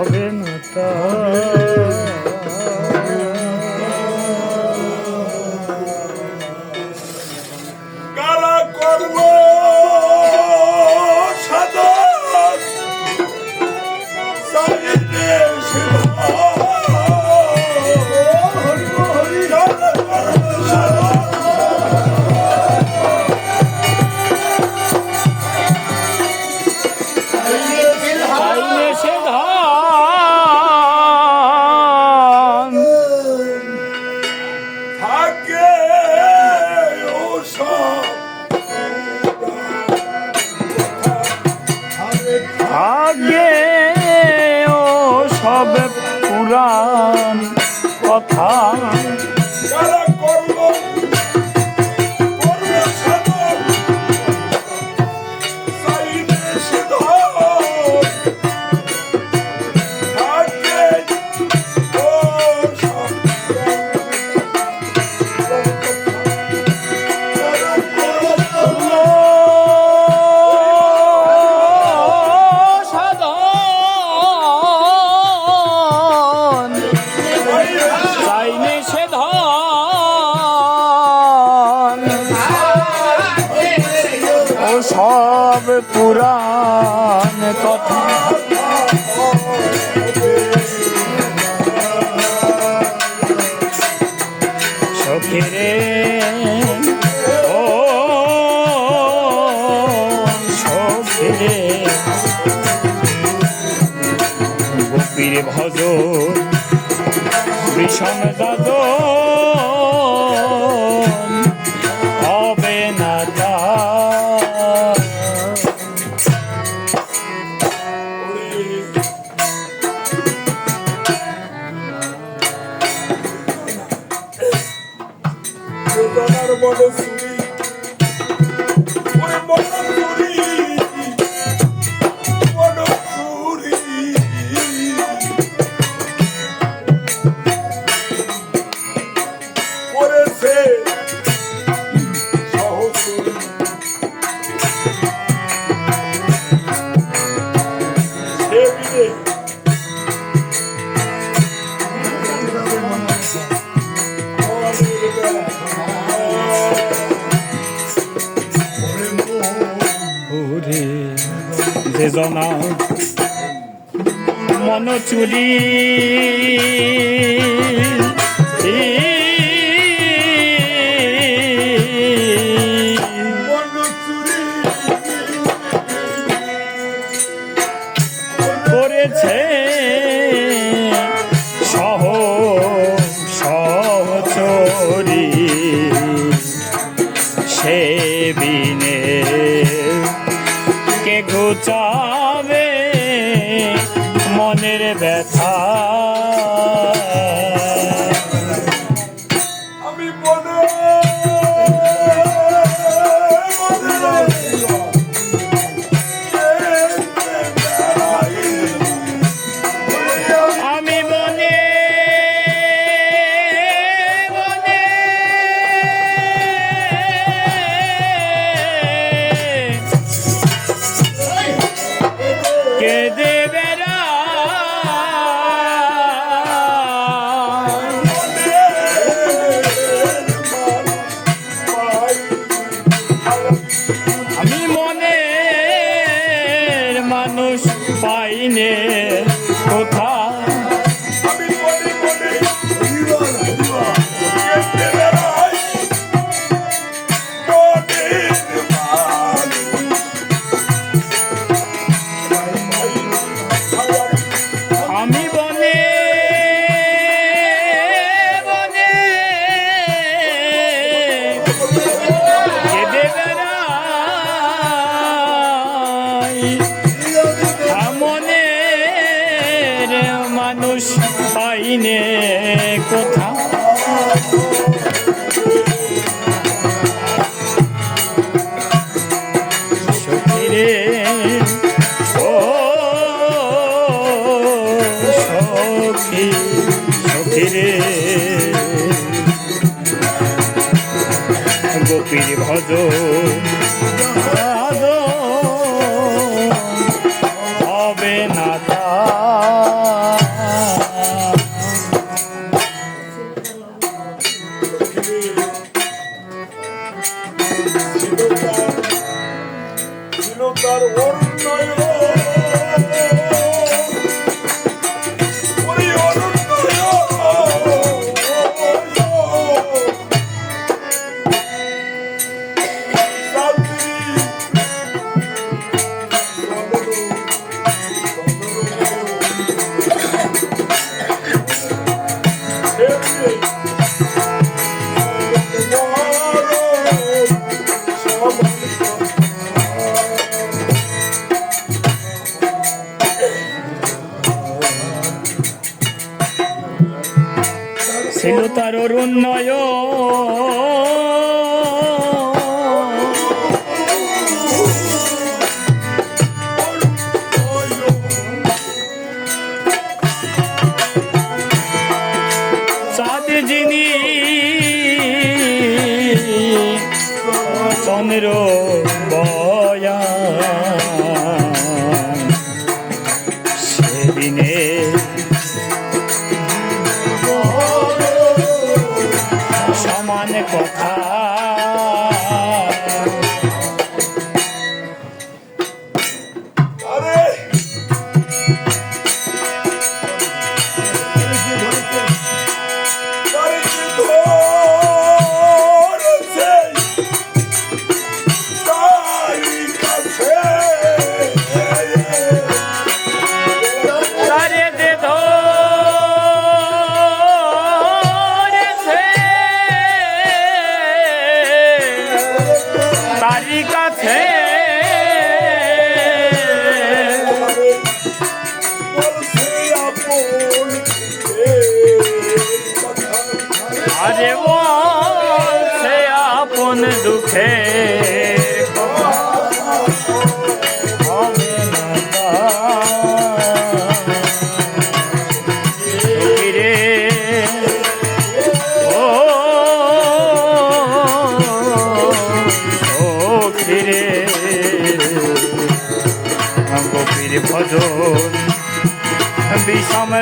হবে না বিষম দাদো। বেদনা মন চুরি করেছে সহ সচরি সে বিনে কে ঘুচা দিনে কোথা। রে ও সখী সখী রে গোপীর ভজন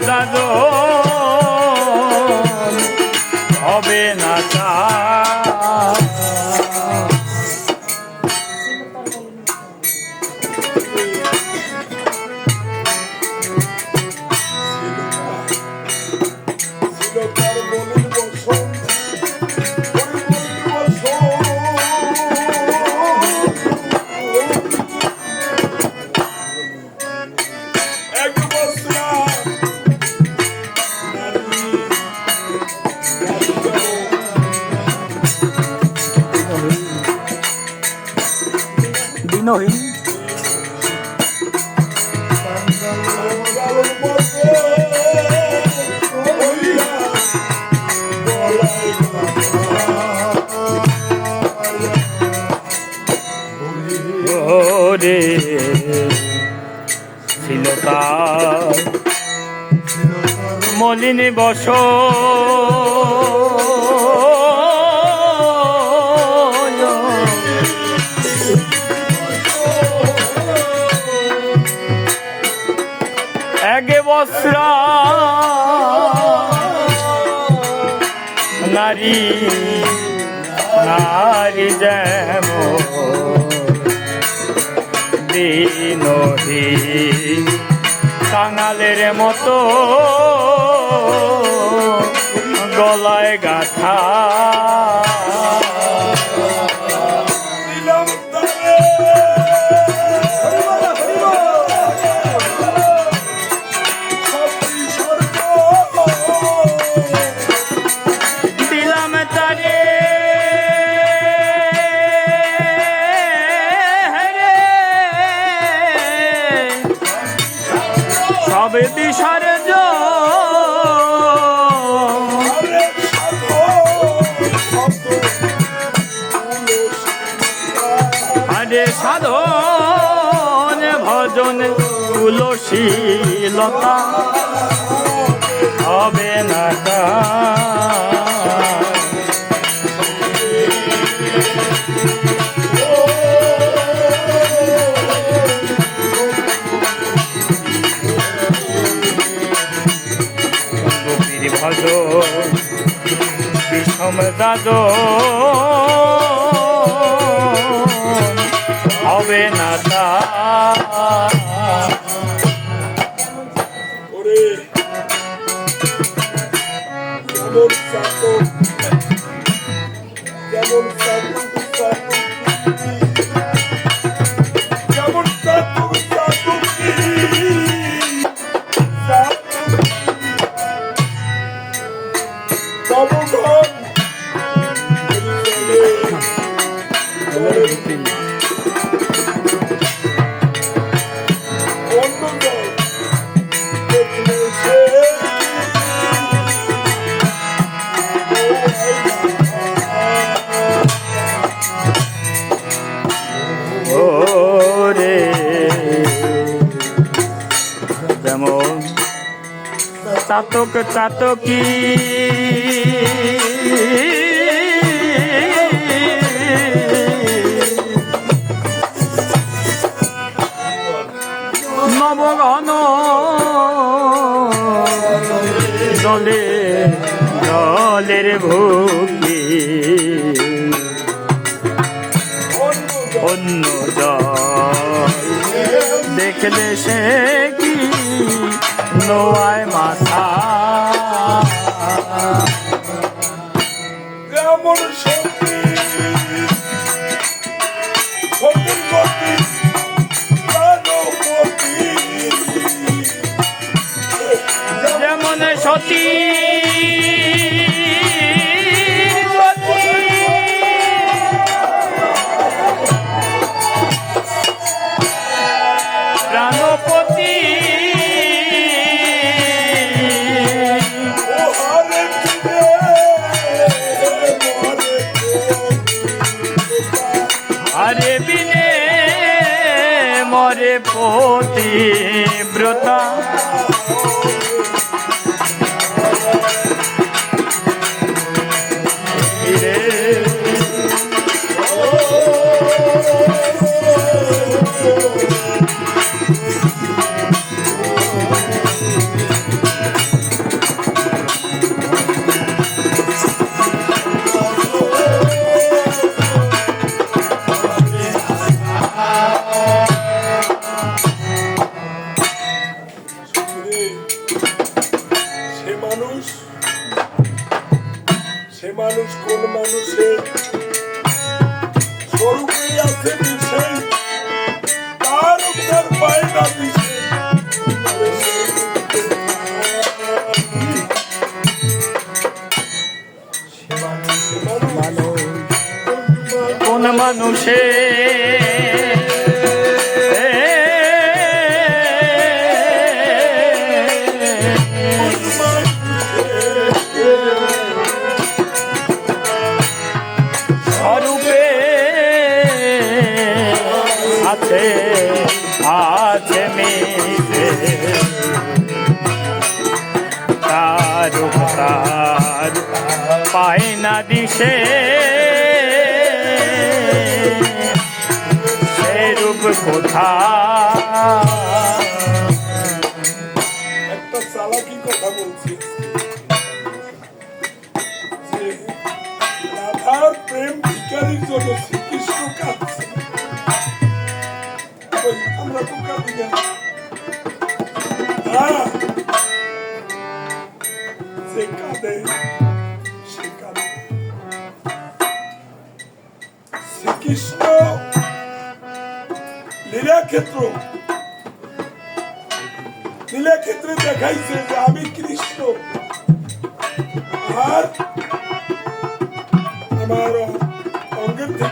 દાદો নহি রে ছিল মলিনী বসো। নারী যেম দিনহি। কাঙালের মতো গলায় গাথা। সহনশীলতা হবে না ভজ বিষম দাদো চাতক চাতকি। নবগণ জলে জলের ভুকি অন্য জল দেখলে সে লোয়ায় মাথা। আছে আছে মিশে তার তার পায় না দিশে। সে কোথা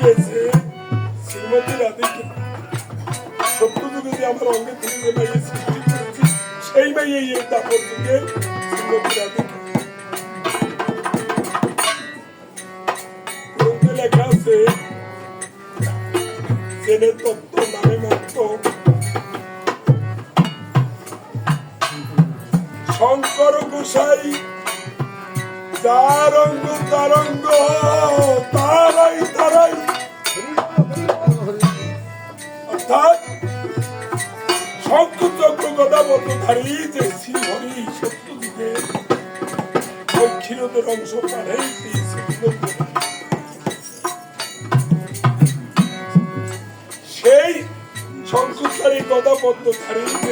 গিয়েছে শ্রীমতী রাধিকা। সত্যযুগে যে আমার অঙ্গে তুমি যে মাইয়ে সৃষ্টি করেছি, সেই মাইয়ে এই দাপর যুগের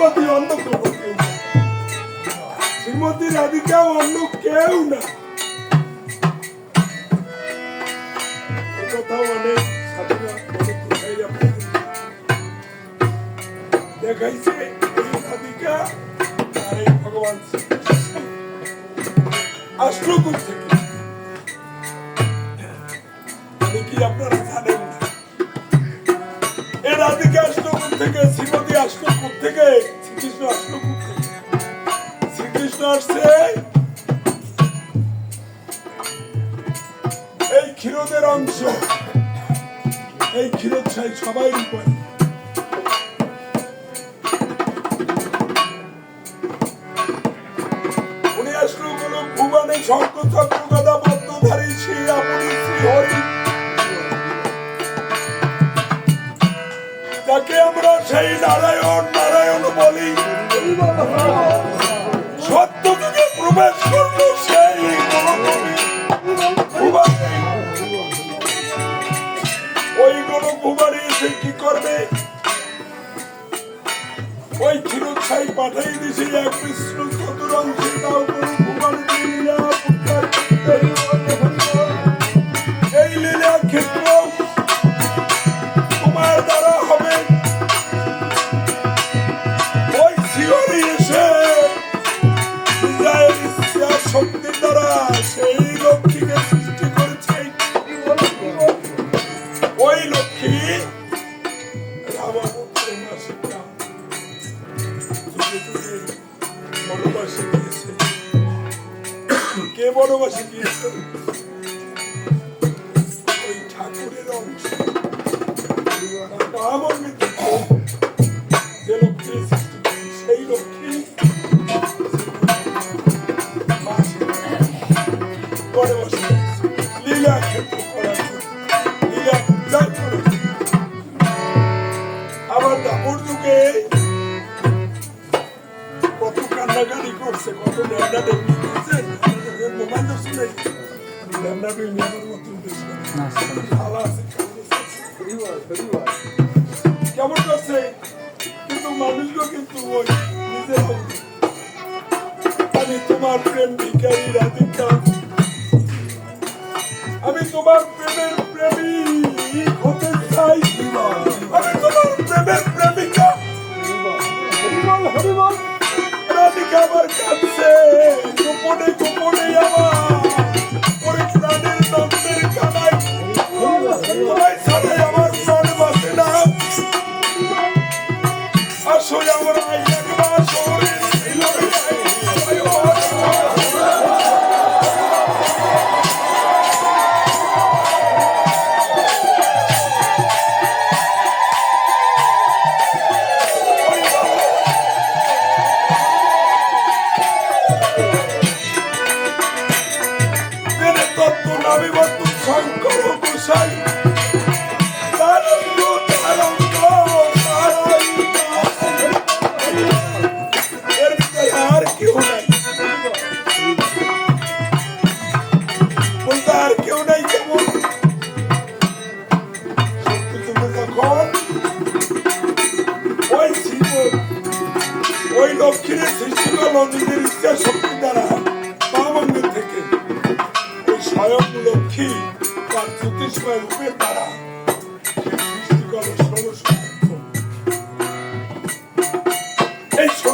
শ্রীমতী অন্য শ্রীমতী রাধিকা অন্য কেউ না। এই রাধিকা আর থেকে। আমি রাধিকা আশ্রকুট থেকে শ্রীমতী আশ্রকুট থেকে শ্রীকৃষ্ণ থেকে। শ্রীকৃষ্ণ আসছে। এই ক্ষীরদের অংশ। এই ক্ষীরদ সাই সবাই উপরে। উনি আসলো কোন ভুবনে শঙ্খ চক্র গদা বদ্ধধারী শ্রী আপনি শ্রী হরি সেই নারায়ণ নারায়ণ বলি। সত্য যুগে প্রবেশ করল সেই ওই গণকুমারী এসে কি করবে? ওই ক্ষীরোৎসাহী পাঠাই দিছে এক Vishnu চতুরঙ্গী I'm never, never what to do.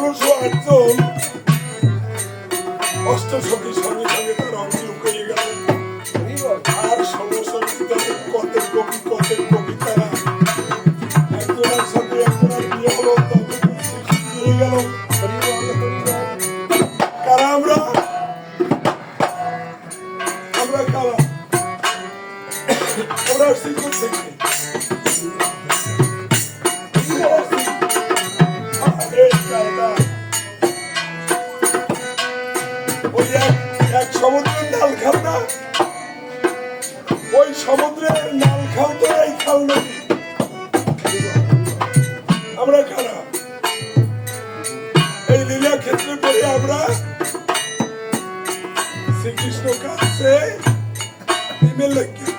ষোড়শ আটজন সঙ্গে সঙ্গে তার me lick you.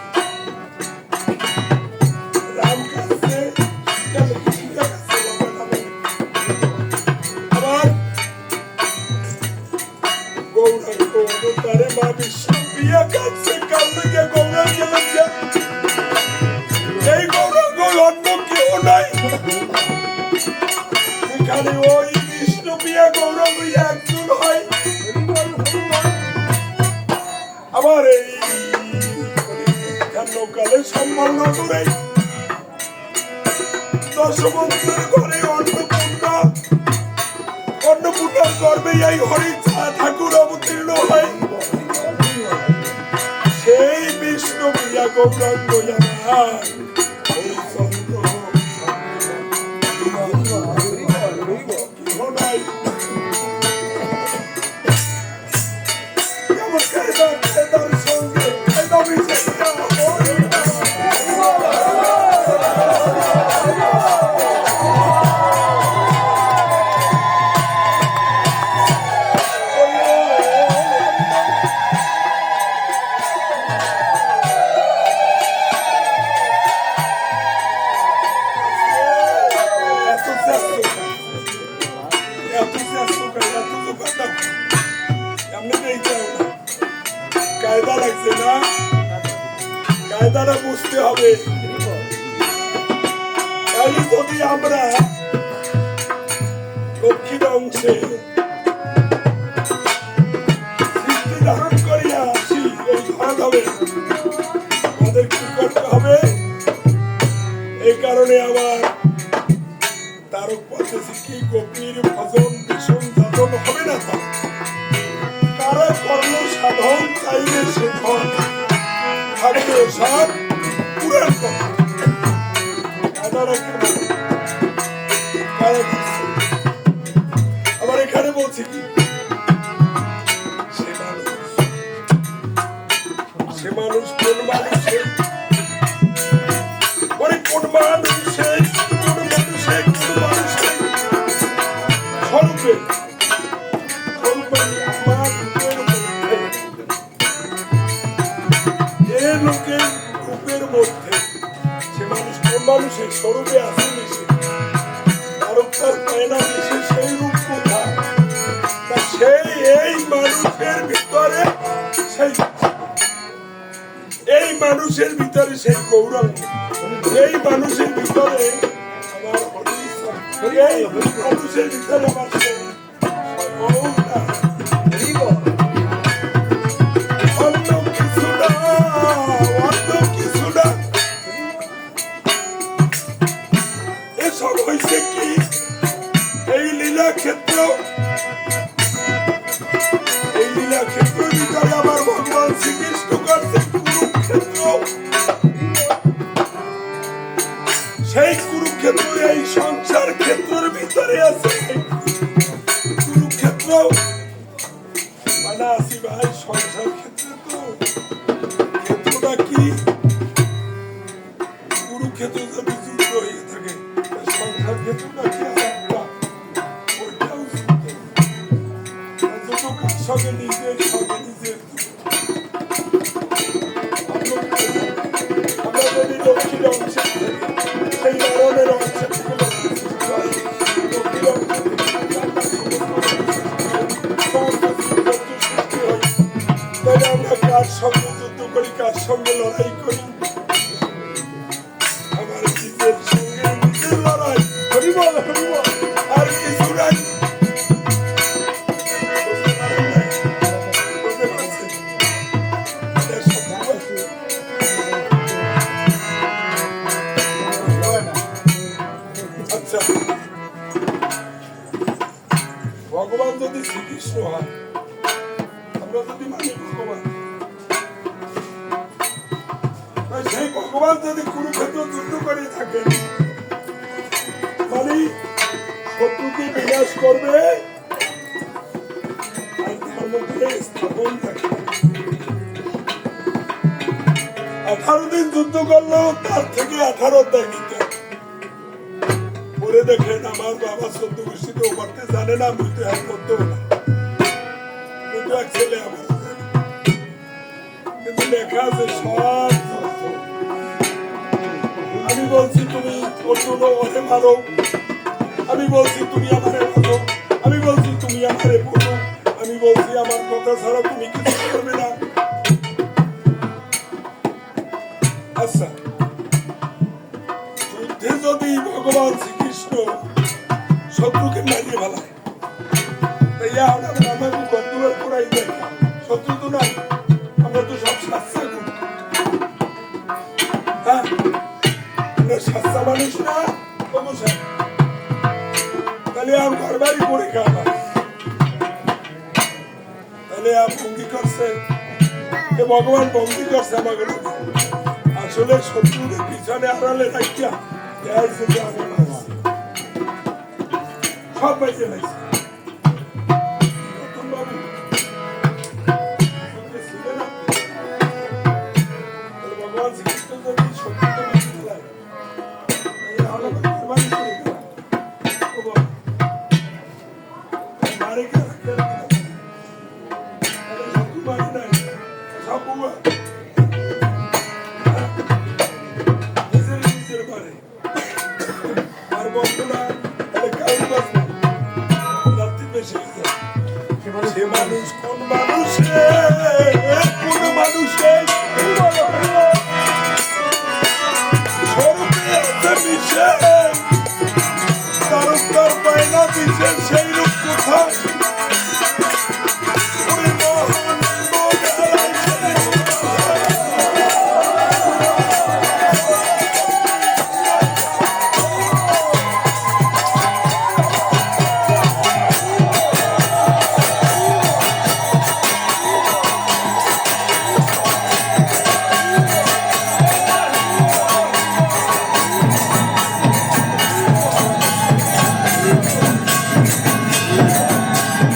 জীবনে আবার, তারক পথে কি গভীর ভজন ভীষণ সাধন হবে না তা? তারা কর্ম সাধন চাইলে সে ধন থাকবে সার পুরাণ কথা। আবার এখানে বলছি কি aceite. Ey, manu servidor es el cobrón. Ey, manu servidor es. Ey, manu servidor es el cobrón. ভগবান যদি কুরুক্ষেত্র যুদ্ধ করে থাকেন মানে শত্রুকে বিনাশ করবে আঠারো দিন যুদ্ধ করল, তার থেকে আঠারো পরে দেখেন, আমার বাবা সদ্য গোষ্ঠীতে করতে জানে না তো এক করতেও না। ছেলে আমার। কিন্তু লেখা আছে, সব বলছি তুমি অন্য ওরে মারো আমি বলছি তুমি আমারে মারো আমি বলছি তুমি আমারে বলো আমি বলছি আমার কথা ছাড়া তুমি কিছু করবে না। আচ্ছা। যুদ্ধে যদি ভগবান শ্রীকৃষ্ণ শত্রুকে মারিয়ে ফেলায় তাইয়া আমরা ভগবান ভঙ্গি করছে আমাকে আসলে শত্রুদের পিছনে আড়ালে রাখিয়া দেয় যে আমি মারছি। সব পাইছে লাগছে